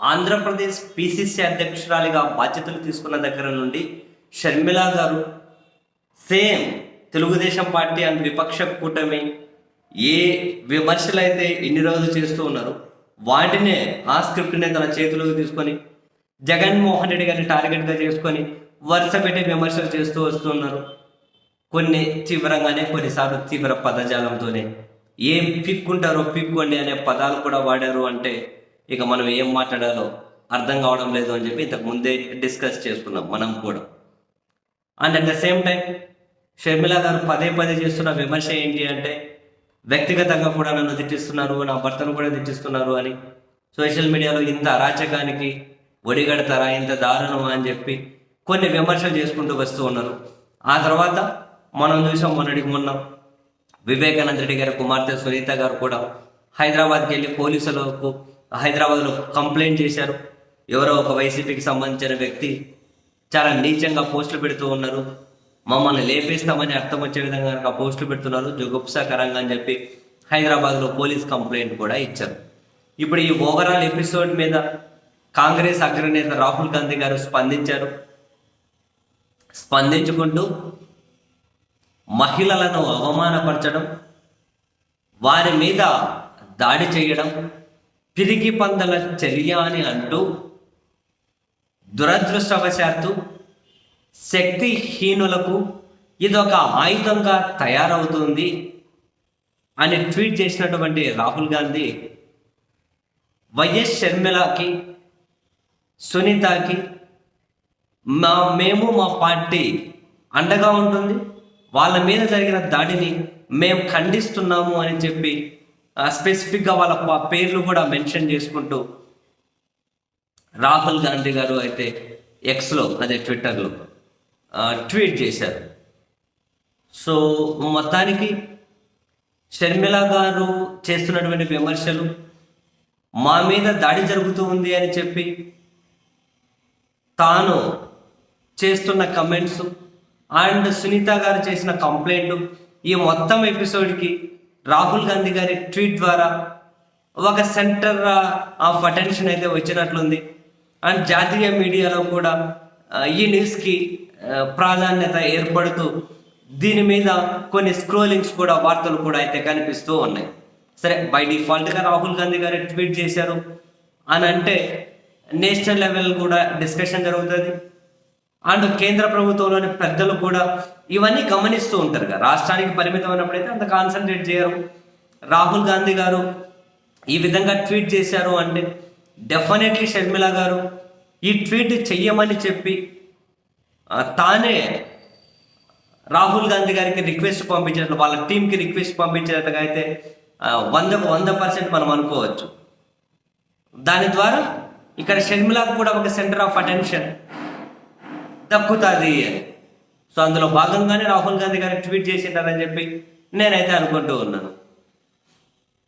Andhra Pradesh PCC అధ్యక్షురాలిగా బాధ్యతలు తీసుకున్న దగ్గర నుండి షర్మిల గారు సేమ్ తెలుగుదేశం పార్టీ అండ్ విపక్ష కూటమి ఏ విమర్శలు అయితే ఇన్ని రోజులు చేస్తూ ఉన్నారు వాటినే ఆ స్క్రిప్ట్నే తన చేతిలోకి తీసుకొని జగన్మోహన్ రెడ్డి గారిని టార్గెట్గా చేసుకొని వరుస పెట్టి విమర్శలు చేస్తూ వస్తున్నారు కొన్ని తీవ్రంగానే కొన్నిసార్లు తీవ్ర పదజాలంతోనే. ఏం పిక్కుంటారో పిక్కోండి అనే పదాలు కూడా వాడారు అంటే ఇక మనం ఏం మాట్లాడాలో అర్థం కావడం లేదు అని చెప్పి ఇంతకు ముందే డిస్కస్ చేసుకున్నాం మనం కూడా. And at the same time Sharmila garu పదే పదే చేస్తున్న విమర్శ ఏంటి అంటే వ్యక్తిగతంగా కూడా నన్ను తిట్టిస్తున్నారు నా భర్తను కూడా తిట్టిస్తున్నారు అని సోషల్ మీడియాలో ఇంత అరాచకానికి ఒడిగడతారా ఇంత దారుణమా అని చెప్పి కొన్ని విమర్శలు చేసుకుంటూ వస్తూ ఉన్నారు. ఆ తర్వాత మనం చూసాం మొన్నటికి మొన్న వివేకానంద రెడ్డి గారి కుమార్తె సునీత గారు కూడా హైదరాబాద్కి వెళ్ళి పోలీసులకు హైదరాబాద్లో కంప్లైంట్ చేశారు. ఎవరో ఒక వైసీపీకి సంబంధించిన వ్యక్తి చాలా నీచంగా పోస్టులు పెడుతూ ఉన్నారు. మమ్మల్ని లేపేస్తామని అర్థం వచ్చే విధంగా కనుక పోస్టులు పెడుతున్నారు. జుగుప్సాకరంగా అని చెప్పి హైదరాబాద్లో పోలీస్ కంప్లైంట్ కూడా ఇచ్చారు. ఇప్పుడు ఈ ఓవరాల్ ఎపిసోడ్ మీద కాంగ్రెస్ అగ్రనేత రాహుల్ గాంధీ గారు స్పందించారు. స్పందించుకుంటూ మహిళలను అవమానపరచడం వారి మీద దాడి చేయడం పిరికి పందల చర్య అని అంటూ దురదృష్టవశాత్తు శక్తిహీనులకు ఇదొక ఆయుధంగా తయారవుతుంది అని ట్వీట్ చేసినటువంటి రాహుల్ గాంధీ వైఎస్ షర్మిలకి సునీతకి మా మేము మా పార్టీ అండగా ఉంటుంది. వాళ్ళ మీద జరిగిన దాడిని మేము ఖండిస్తున్నాము అని చెప్పి స్పెసిఫిక్గా వాళ్ళ పేర్లు కూడా మెన్షన్ చేసుకుంటూ రాహుల్ గాంధీ గారు అయితే ఎక్స్లో అదే ట్విట్టర్లో ట్వీట్ చేశారు. సో మొత్తానికి షర్మిల గారు చేస్తున్నటువంటి విమర్శలు మా మీద దాడి జరుగుతూ ఉంది అని చెప్పి తాను చేస్తున్న కమెంట్స్ అండ్ సునీత గారు చేసిన కంప్లైంట్ ఈ మొత్తం ఎపిసోడ్కి రాహుల్ గాంధీ గారి ట్వీట్ ద్వారా ఒక సెంటర్ ఆఫ్ అటెన్షన్ అయితే వచ్చినట్లుంది. అండ్ జాతీయ మీడియాలో కూడా ఈ న్యూస్కి ప్రాధాన్యత ఏర్పడుతూ దీని మీద కొన్ని స్క్రోలింగ్స్ కూడా వార్తలు కూడా అయితే కనిపిస్తూ ఉన్నాయి. సరే బై డిఫాల్ట్గా రాహుల్ గాంధీ గారు ట్వీట్ చేశారు. అని అంటే నేషనల్ లెవెల్ కూడా డిస్కషన్ జరుగుతుంది. అండ్ కేంద్ర ప్రభుత్వంలోని పెద్దలు కూడా ఇవన్నీ గమనిస్తూ ఉంటారు కదా. రాష్ట్రానికి పరిమితమైనప్పుడైతే అంత కాన్సన్ట్రేట్ చేయరు. రాహుల్ గాంధీ గారు ఈ విధంగా ట్వీట్ చేశారు అంటే డెఫినెట్లీ షర్మిల గారు ఈ ట్వీట్ చెయ్యమని చెప్పి తానే రాహుల్ గాంధీ గారికి రిక్వెస్ట్ పంపించినట్లు వాళ్ళ టీంకి రిక్వెస్ట్ పంపించినట్టుగా అయితే వందకు వంద పర్సెంట్ మనం అనుకోవచ్చు. దాని ద్వారా ఇక్కడ షర్మిలకు కూడా ఒక సెంటర్ ఆఫ్ అటెన్షన్ దక్కుతుంది. అని సో అందులో భాగంగానే రాహుల్ గాంధీ గారు ట్వీట్ చేసింటారని చెప్పి నేనైతే అనుకుంటూ ఉన్నాను.